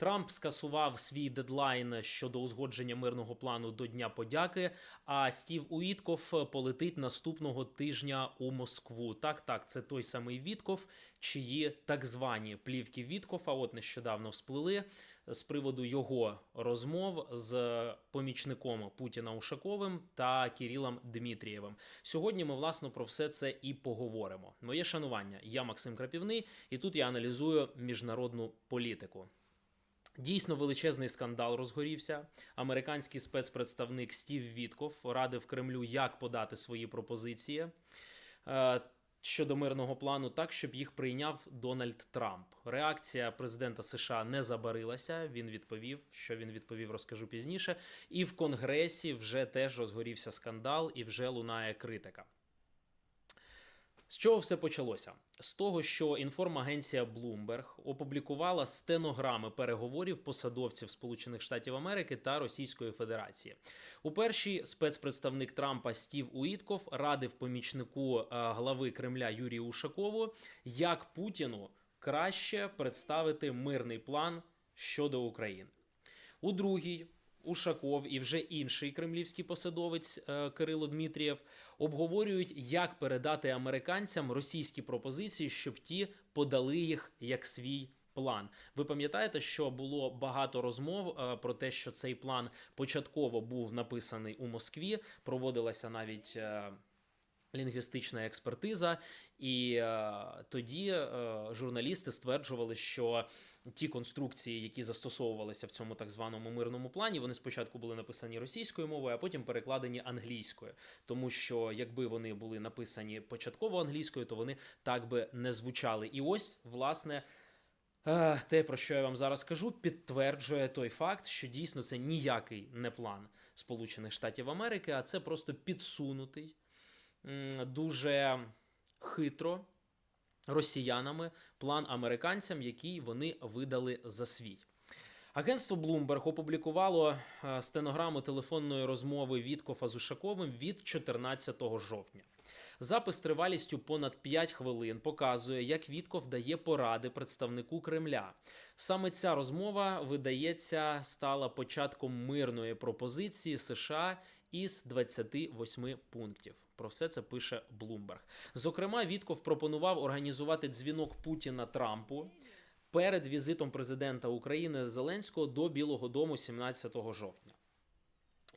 Трамп скасував свій дедлайн щодо узгодження мирного плану до Дня подяки. А Стів Уітков полетить наступного тижня у Москву. Так, так, це той самий Вітков, чиї так звані плівки Віткофа от нещодавно всплили з приводу його розмов з помічником Путіна Ушаковим та Кірілом Дмитрієвим. Сьогодні ми власне про все це і поговоримо. Моє шанування. Я Максим Крапівний, і тут я аналізую міжнародну політику. Дійсно величезний скандал розгорівся. Американський спецпредставник Стів Вітков радив Кремлю, як подати свої пропозиції е, щодо мирного плану, так щоб їх прийняв Дональд Трамп. Реакція президента США не забарилася. Він відповів, що він відповів, розкажу пізніше. І в Конгресі вже теж розгорівся скандал, і вже лунає критика. З чого все почалося? З того, що інформагенція Bloomberg опублікувала стенограми переговорів посадовців Сполучених Штатів Америки та Російської Федерації. У першій спецпредставник Трампа Стів Уітков радив помічнику е, глави Кремля Юрію Ушакову, як Путіну краще представити мирний план щодо України. У другій Ушаков і вже інший кремлівський посадовець е, Кирило Дмитрієв обговорюють, як передати американцям російські пропозиції, щоб ті подали їх як свій. План, ви пам'ятаєте, що було багато розмов е, про те, що цей план початково був написаний у Москві. Проводилася навіть е, лінгвістична експертиза, і е, тоді е, журналісти стверджували, що ті конструкції, які застосовувалися в цьому так званому мирному плані, вони спочатку були написані російською мовою, а потім перекладені англійською. Тому що якби вони були написані початково англійською, то вони так би не звучали. І ось власне. Е, Те, про що я вам зараз кажу, підтверджує той факт, що дійсно це ніякий не план Сполучених Штатів Америки, а це просто підсунутий дуже хитро росіянами план американцям, який вони видали за свій. Агентство Bloomberg опублікувало е, стенограму телефонної розмови Віткофа з Ушаковим від 14 жовтня. Запис тривалістю понад 5 хвилин показує, як Вітков дає поради представнику Кремля. Саме ця розмова, видається, стала початком мирної пропозиції США із 28 пунктів. Про все це пише Bloomberg. Зокрема, Вітков пропонував організувати дзвінок Путіна Трампу перед візитом президента України Зеленського до Білого Дому 17 жовтня.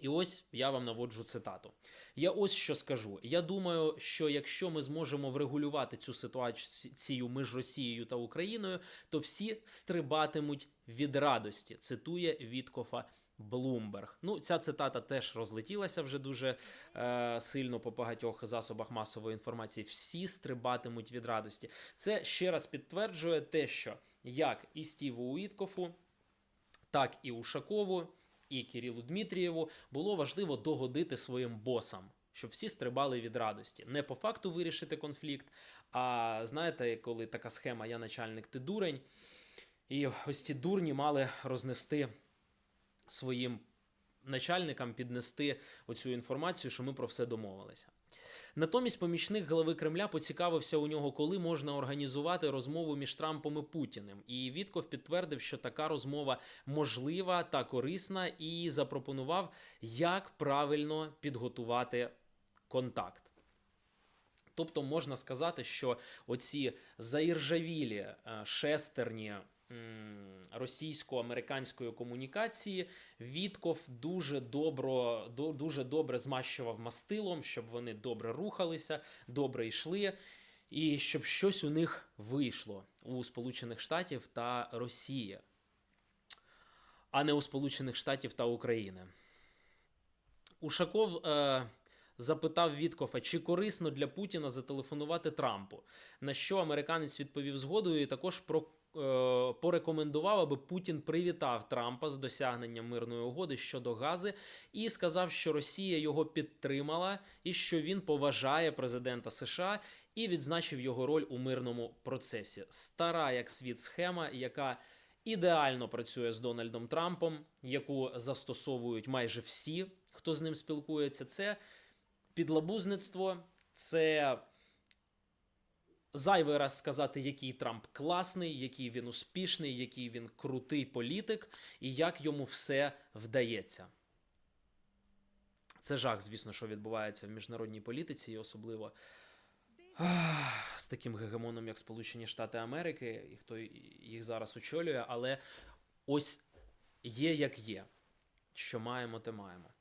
І ось я вам наводжу цитату. Я ось що скажу. Я думаю, що якщо ми зможемо врегулювати цю ситуацію між Росією та Україною, то всі стрибатимуть від радості. Цитує Віткофа Блумберг. Ну, ця цитата теж розлетілася вже дуже е, сильно по багатьох засобах масової інформації. Всі стрибатимуть від радості. Це ще раз підтверджує те, що як і Стіву Уіткофу, так і Ушакову, і Кирилу Дмитрієву було важливо догодити своїм босам. Щоб всі стрибали від радості, не по факту вирішити конфлікт. А знаєте, коли така схема Я начальник, ти дурень, і ось ці дурні мали рознести своїм начальникам піднести оцю інформацію, що ми про все домовилися. Натомість помічник голови Кремля поцікавився у нього, коли можна організувати розмову між Трампом і Путіним. І Вітков підтвердив, що така розмова можлива та корисна, і запропонував, як правильно підготувати контакт. Тобто можна сказати, що оці заіржавілі е, шестерні російсько-американської комунікації Вітков дуже добро, дуже добре змащував мастилом, щоб вони добре рухалися, добре йшли, і щоб щось у них вийшло у Сполучених Штатів та Росії, а не у Сполучених Штатів та України. Ушаков е, запитав Віткофа, чи корисно для Путіна зателефонувати Трампу. На що американець відповів згодою і також про. Е, Порекомендував, аби Путін привітав Трампа з досягненням мирної угоди щодо Гази і сказав, що Росія його підтримала і що він поважає президента США і відзначив його роль у мирному процесі. Стара як світ схема, яка ідеально працює з Дональдом Трампом, яку застосовують майже всі, хто з ним спілкується. Це підлабузництво, це зайвий раз сказати, який Трамп класний, який він успішний, який він крутий політик, і як йому все вдається. Це жах, звісно, що відбувається в міжнародній політиці, і особливо з таким гегемоном, як Сполучені Штати Америки, і хто їх зараз очолює, але ось є як є. Що маємо, те маємо.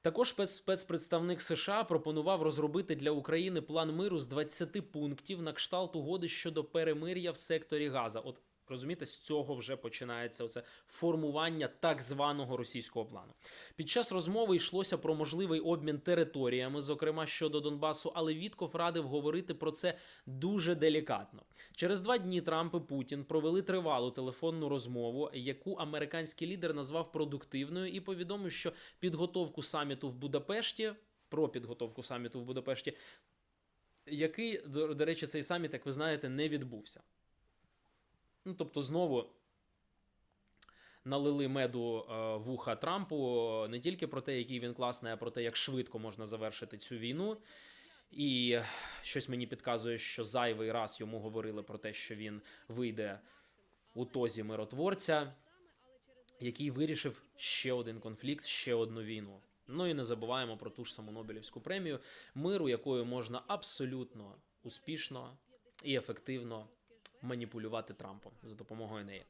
Також спец- спецпредставник США пропонував розробити для України план миру з 20 пунктів на кшталт угоди щодо перемир'я в секторі Газа. От розумієте, з цього вже починається оце формування так званого російського плану. Під час розмови йшлося про можливий обмін територіями, зокрема щодо Донбасу, але Вітков радив говорити про це дуже делікатно. Через два дні Трамп і Путін провели тривалу телефонну розмову, яку американський лідер назвав продуктивною, і повідомив, що підготовку саміту в Будапешті. Про підготовку саміту в Будапешті, який, до, речі, цей саміт, як ви знаєте, не відбувся. Ну, тобто, знову налили меду е, в Трампу не тільки про те, який він класний, а про те, як швидко можна завершити цю війну. І щось мені підказує, що зайвий раз йому говорили про те, що він вийде у тозі миротворця, який вирішив ще один конфлікт, ще одну війну. Ну і не забуваємо про ту ж саму Нобелівську премію миру, якою можна абсолютно успішно і ефективно маніпулювати Трампом за допомогою неї.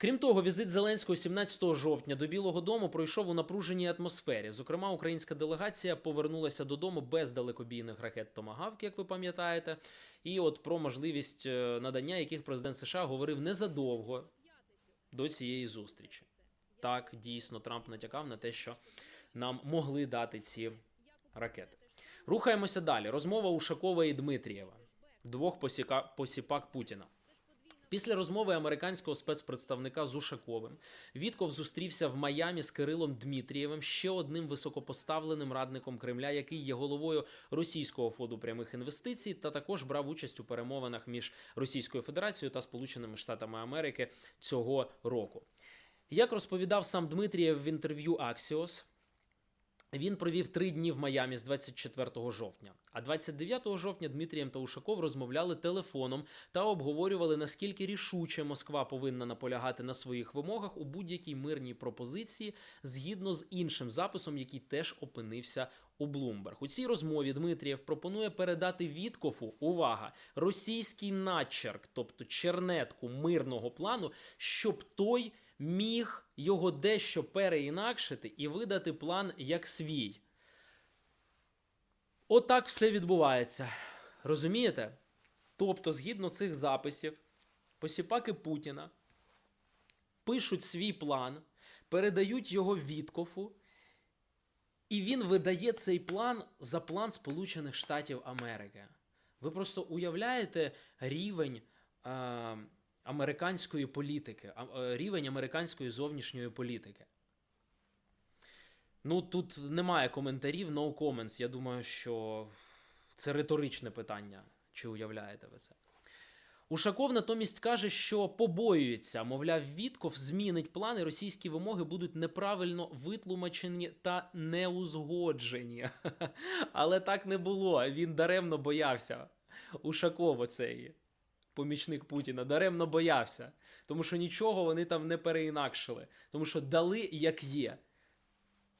Крім того, візит Зеленського 17 жовтня до Білого Дому пройшов у напруженій атмосфері. Зокрема, українська делегація повернулася додому без далекобійних ракет Томагавк, як ви пам'ятаєте. І от про можливість е, надання яких президент США говорив незадовго до цієї зустрічі. Так, дійсно, Трамп натякав на те, що нам могли дати ці ракети. Рухаємося далі. Розмова Ушакова і Дмитрієва, двох посіка... посіпак Путіна. Після розмови американського спецпредставника з Ушаковим Вітков зустрівся в Майамі з Кирилом Дмитрієвим, ще одним високопоставленим радником Кремля, який є головою російського фонду прямих інвестицій, та також брав участь у перемовинах між Російською Федерацією та Сполученими Штатами Америки цього року. Як розповідав сам Дмитрієв в інтерв'ю Axios, він провів три дні в Майамі з 24 жовтня. А 29 жовтня Дмитрієм та Ушаков розмовляли телефоном та обговорювали, наскільки рішуче Москва повинна наполягати на своїх вимогах у будь-якій мирній пропозиції, згідно з іншим записом, який теж опинився у Bloomberg. У цій розмові Дмитрієв пропонує передати Віткофу увага російський начерк, тобто чернетку мирного плану, щоб той міг його дещо переінакшити і видати план як свій. Отак все відбувається. Розумієте? Тобто, згідно цих записів, посіпаки Путіна пишуть свій план, передають його Віткофу, і він видає цей план за план Сполучених Штатів Америки. Ви просто уявляєте рівень. Е- американської політики, е, рівень американської зовнішньої політики. Ну, тут немає коментарів, no comments. Я думаю, що це риторичне питання. Чи уявляєте ви це? Ушаков натомість каже, що побоюється, мовляв, Вітков змінить плани, російські вимоги будуть неправильно витлумачені та неузгоджені. Але так не було. Він даремно боявся. Ушаков оцей помічник Путіна даремно боявся, тому що нічого вони там не переінакшили, тому що дали як є.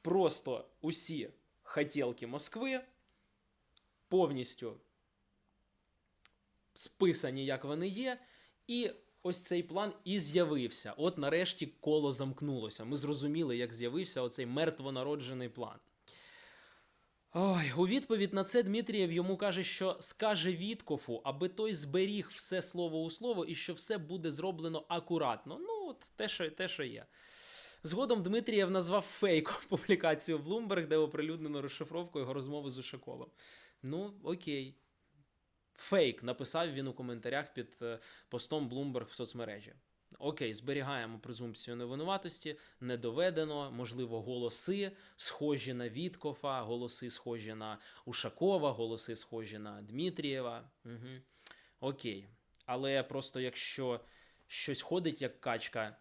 Просто усі хотілки Москви повністю списані, як вони є, і ось цей план і з'явився. От нарешті коло замкнулося. Ми зрозуміли, як з'явився оцей мертвонароджений план. Ой, у відповідь на це Дмитрієв йому каже, що скаже Віткофу, аби той зберіг все слово у слово і що все буде зроблено акуратно. Ну, от те, що, те, що є. Згодом Дмитрієв назвав фейком публікацію Bloomberg, де оприлюднено розшифровку його розмови з Ушаковим. Ну, окей. Фейк написав він у коментарях під е, постом Bloomberg в соцмережі. Окей, зберігаємо презумпцію невинуватості, не доведено, можливо, голоси схожі на Віткофа, голоси схожі на Ушакова, голоси схожі на Дмитрієва. Угу. Окей. Але просто якщо щось ходить як качка,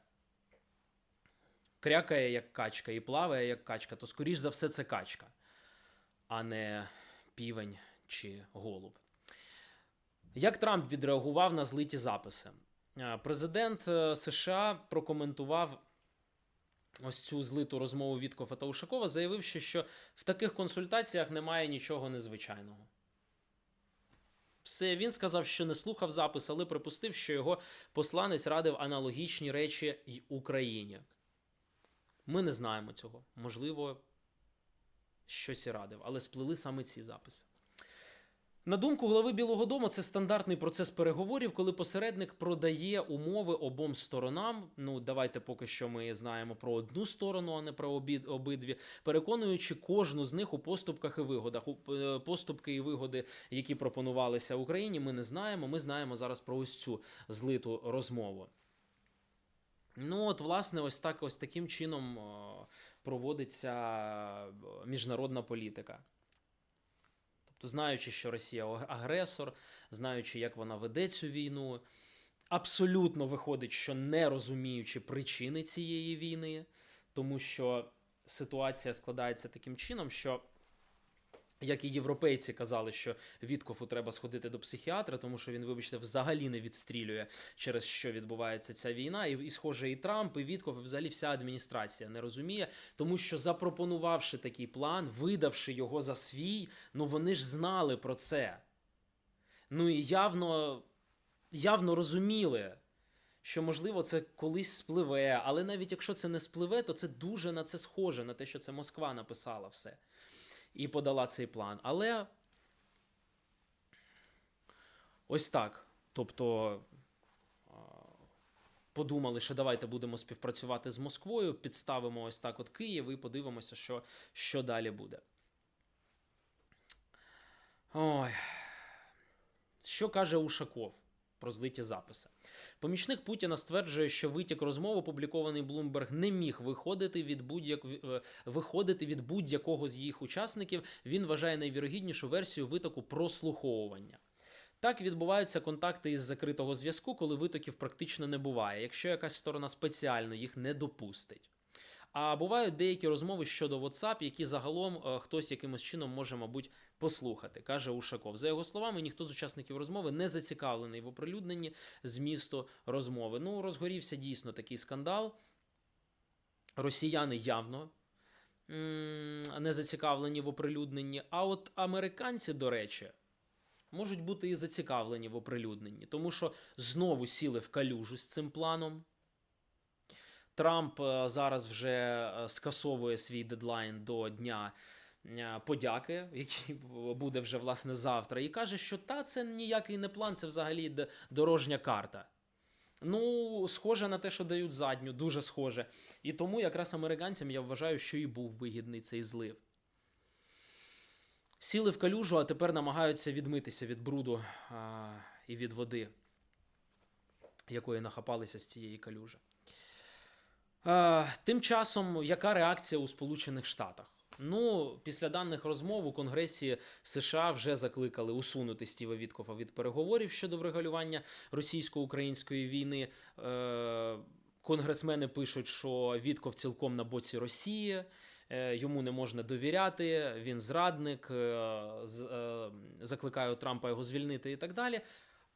крякає як качка і плаває як качка, то скоріш за все це качка, а не півень чи голуб. Як Трамп відреагував на злиті записи? Е, Президент е, США прокоментував ось цю злиту розмову Віткофа та Ушакова, заявивши, що в таких консультаціях немає нічого незвичайного. Все, він сказав, що не слухав запис, але припустив, що його посланець радив аналогічні речі й Україні. Ми не знаємо цього. Можливо, щось і радив, але сплели саме ці записи. На думку голови Білого Дому, це стандартний процес переговорів, коли посередник продає умови обом сторонам. Ну, давайте поки що ми знаємо про одну сторону, а не про обі, обидві, переконуючи кожну з них у поступках і вигодах. У е, поступки і вигоди, які пропонувалися Україні, ми не знаємо. Ми знаємо зараз про ось цю злиту розмову. Ну, от, власне, ось так, ось таким чином проводиться е, міжнародна політика. Тобто, знаючи, що Росія агресор, знаючи, як вона веде цю війну, абсолютно виходить, що не розуміючи причини цієї війни, тому що ситуація складається таким чином, що. Як і європейці казали, що Віткофу треба сходити до психіатра, тому що він, вибачте, взагалі не відстрілює через що відбувається ця війна. І, і схоже, і Трамп, і Віткоф, і взагалі вся адміністрація не розуміє, тому що запропонувавши такий план, видавши його за свій, ну вони ж знали про це. Ну і явно, явно розуміли. Що можливо це колись спливе, але навіть якщо це не спливе, то це дуже на це схоже, на те, що це Москва написала все і подала цей план. Але ось так. Тобто подумали, що давайте будемо співпрацювати з Москвою, підставимо ось так от Київ і подивимося, що, що далі буде. Ой. Що каже Ушаков про злиті записи? Помічник Путіна стверджує, що витік розмов, опублікований Bloomberg, не міг виходити від будь-як е, виходити від будь-якого з їх учасників. Він вважає найвірогіднішу версію витоку прослуховування. Так відбуваються контакти із закритого зв'язку, коли витоків практично не буває, якщо якась сторона спеціально їх не допустить. А бувають деякі розмови щодо WhatsApp, які загалом е, хтось якимось чином може, мабуть, послухати, каже Ушаков. За його словами, ніхто з учасників розмови не зацікавлений в оприлюдненні змісту розмови. Ну, розгорівся дійсно такий скандал. Росіяни явно не зацікавлені в оприлюдненні. А от американці, до речі, можуть бути і зацікавлені в оприлюдненні, тому що знову сіли в калюжу з цим планом. Трамп е, зараз вже е, скасовує свій дедлайн до дня е, подяки, який буде вже власне завтра, і каже, що та це ніякий не план, це взагалі дорожня карта. Ну, схоже на те, що дають задню, дуже схоже. І тому якраз американцям я вважаю, що і був вигідний цей злив. Сіли в калюжу, а тепер намагаються відмитися від бруду а, і від води, якої нахапалися з цієї калюжі. Е, Тим часом, яка реакція у Сполучених Штатах? Ну, після даних розмов у Конгресі США вже закликали усунути Стіва Віткофа від переговорів щодо врегулювання російсько-української війни. Е, Конгресмени пишуть, що Вітков цілком на боці Росії. е, Йому не можна довіряти, він зрадник, закликає Трампа його звільнити і так далі.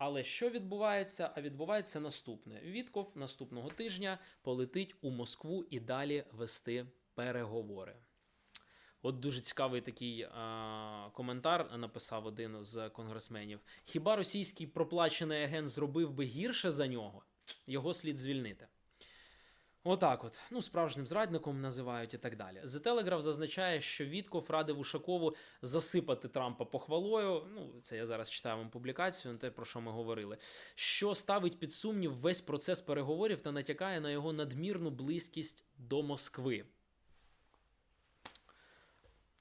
Але що відбувається? А відбувається наступне: Вітков наступного тижня полетить у Москву і далі вести переговори. От дуже цікавий такий а, коментар написав один з конгресменів. Хіба російський проплачений агент зробив би гірше за нього? Його слід звільнити. Отак, от, ну, справжнім зрадником називають і так далі. The Telegraph зазначає, що Вітков радив Ушакову засипати Трампа похвалою. Ну, це я зараз читаю вам публікацію, те, про що ми говорили, що ставить під сумнів весь процес переговорів та натякає на його надмірну близькість до Москви.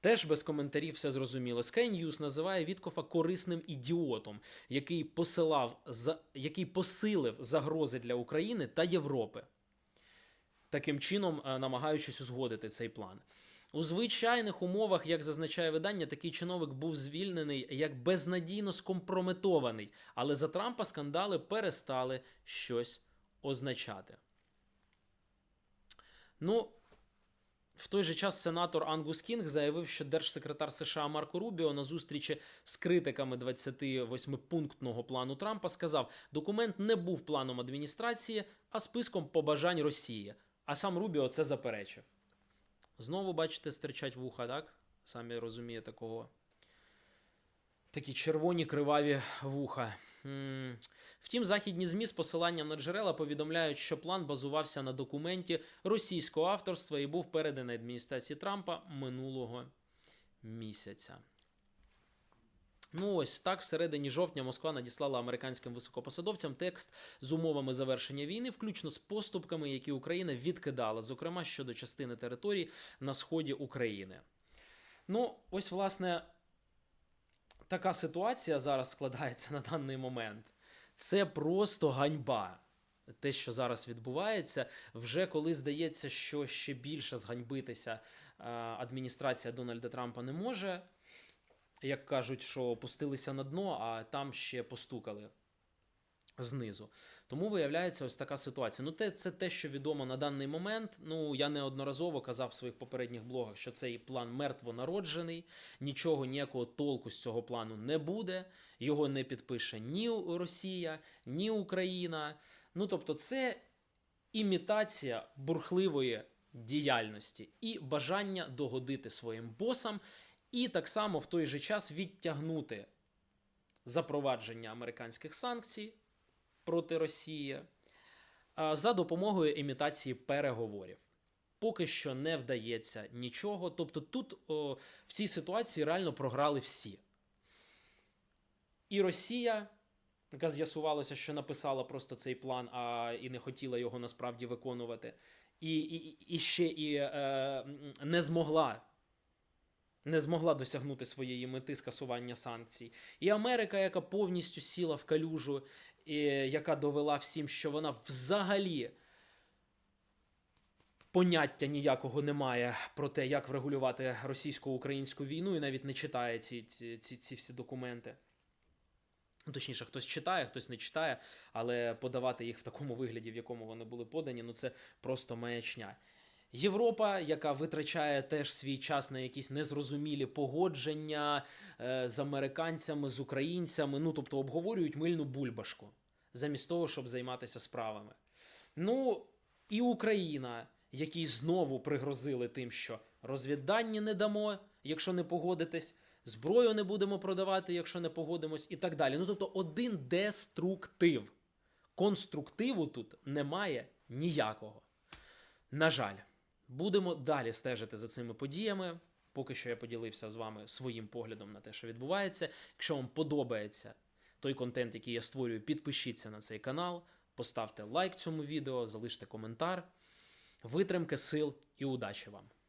Теж без коментарів все зрозуміло. Sky News називає Віткофа корисним ідіотом, який посилав який посилив загрози для України та Європи таким чином е, намагаючись узгодити цей план. У звичайних умовах, як зазначає видання, такий чиновник був звільнений як безнадійно скомпрометований, але за Трампа скандали перестали щось означати. Ну, В той же час сенатор Ангус Кінг заявив, що держсекретар США Марко Рубіо на зустрічі з критиками 28-пунктного плану Трампа сказав, документ не був планом адміністрації, а списком побажань Росії. А сам Рубіо це заперечив. Знову, бачите, стирчать вуха, так? Самі розумієте кого. Такі червоні криваві вуха. Втім, західні ЗМІ з посиланням на джерела повідомляють, що план базувався на документі російського авторства і був переданий адміністрації Трампа минулого місяця. Ну ось так, всередині жовтня Москва надіслала американським високопосадовцям текст з умовами завершення війни, включно з поступками, які Україна відкидала, зокрема щодо частини територій на сході України. Ну, ось, власне, така ситуація зараз складається на даний момент. Це просто ганьба. Те, що зараз відбувається, вже коли здається, що ще більше зганьбитися е, адміністрація Дональда Трампа не може. Як кажуть, що опустилися на дно, а там ще постукали знизу. Тому виявляється ось така ситуація. Ну, те, це те, що відомо на даний момент. Ну, я неодноразово казав в своїх попередніх блогах, що цей план мертвонароджений, нічого ніякого толку з цього плану не буде. Його не підпише ні Росія, ні Україна. Ну, тобто, це імітація бурхливої діяльності і бажання догодити своїм босам, і так само в той же час відтягнути запровадження американських санкцій проти Росії за допомогою імітації переговорів. Поки що не вдається нічого. Тобто, тут о, в цій ситуації реально програли всі. І Росія, яка з'ясувалося, що написала просто цей план, а і не хотіла його насправді виконувати, і, і, і ще і е, не змогла. Не змогла досягнути своєї мети скасування санкцій. І Америка, яка повністю сіла в калюжу, і яка довела всім, що вона взагалі поняття ніякого не має про те, як врегулювати російсько-українську війну, і навіть не читає ці, ці, ці, ці всі документи. Ну, Точніше, хтось читає, хтось не читає, але подавати їх в такому вигляді, в якому вони були подані, ну це просто маячня. Європа, яка витрачає теж свій час на якісь незрозумілі погодження е, з американцями, з українцями, ну тобто обговорюють мильну бульбашку, замість того, щоб займатися справами. Ну і Україна, якій знову пригрозили тим, що розвіддані не дамо, якщо не погодитесь, зброю не будемо продавати, якщо не погодимось, і так далі. Ну тобто, один деструктив. Конструктиву тут немає ніякого. На жаль, будемо далі стежити за цими подіями. Поки що я поділився з вами своїм поглядом на те, що відбувається. Якщо вам подобається той контент, який я створюю, підпишіться на цей канал, поставте лайк цьому відео, залиште коментар. Витримки сил і удачі вам!